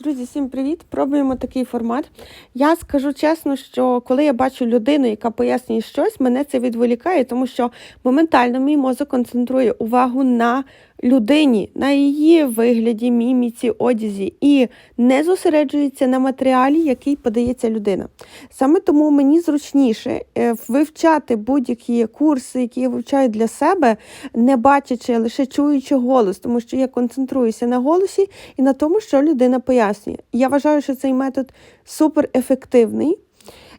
Друзі, всім привіт! Пробуємо такий формат. Я скажу чесно, що коли я бачу людину, яка пояснює щось, мене це відволікає, тому що моментально мій мозок концентрує увагу на людині, на її вигляді, міміці, одязі і не зосереджується на матеріалі, який подається людина. Саме тому мені зручніше е, вивчати будь-які курси, які я вивчаю для себе, не бачачи, лише чуючи голос, тому що я концентруюся на голосі і на тому, що людина пояснює. Я вважаю, що цей метод супер ефективний.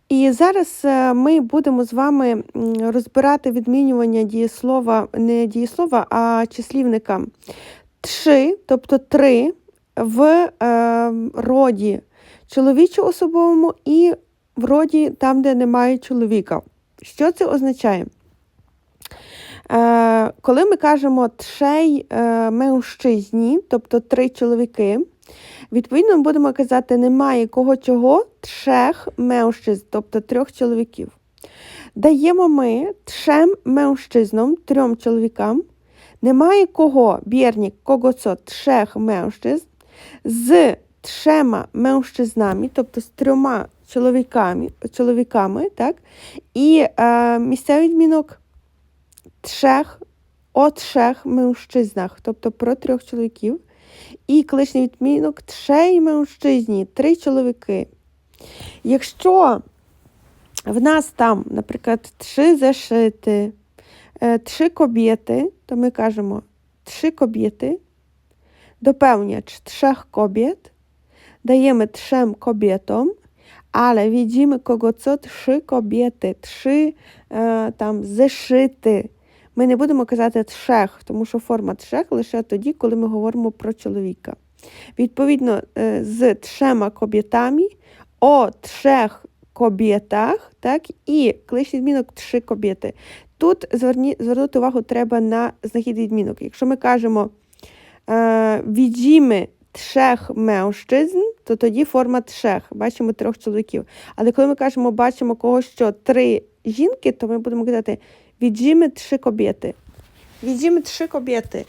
І зараз е, ми будемо з вами розбирати відмінювання дієслова, не дієслова, а числівника «тши», тобто три в е, роді чоловічо-особовому і в роді там, де немає чоловіка. Що це означає? Е, коли ми кажемо тшей е, тобто три чоловіки, відповідно ми будемо казати немає кого чого тшех меущиз, тобто трьох чоловіків. Даємо ми тшем меущизном, трьом чоловікам, немає кого бєрнік когоцо тшех меущиз, з тшема меущизнами, тобто з трьома чоловіками, чоловіками так? і е, місцевий відмінок trzech, o trzech mężczyznach, тобто про трьох чоловіків. І колишній відмінок trzej мężczyźni, три чоловіки. Якщо в нас там, наприклад, три зашити, е, три кобєти, то ми кажемо три кобєти, dopełniacz trzech kobiet, dajemy trzem kobietom, ale widzimy kogo co trzy kobiety, trzy е, там зашити. Ми не будемо казати тшех, тому що форма тшех лише тоді, коли ми говоримо про чоловіка. Відповідно, е, з тшема кобєтами, о тшех кобєтах, так, і кличний відмінок тши кобєти. Тут зверні, звернути увагу треба на знахід відмінок. Якщо ми кажемо е, віджіми тшех меущизн, то тоді форма тшех. Бачимо трьох чоловіків. Але коли ми кажемо, бачимо когось, що три жінки, то ми будемо казати віджіми тши кобєти. Віджіми тши кобєти.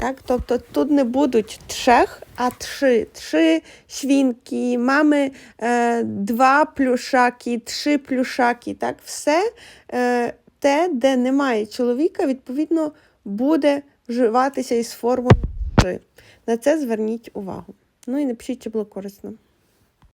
Так, тобто тут не будуть тшех, а тши. Тши świnki, mamy е, два плюшаки, три плюшаки. Так, все е, те, де немає чоловіка, відповідно, буде вживатися із формою тши. На це зверніть увагу. Ну і напишіть, чи було корисно.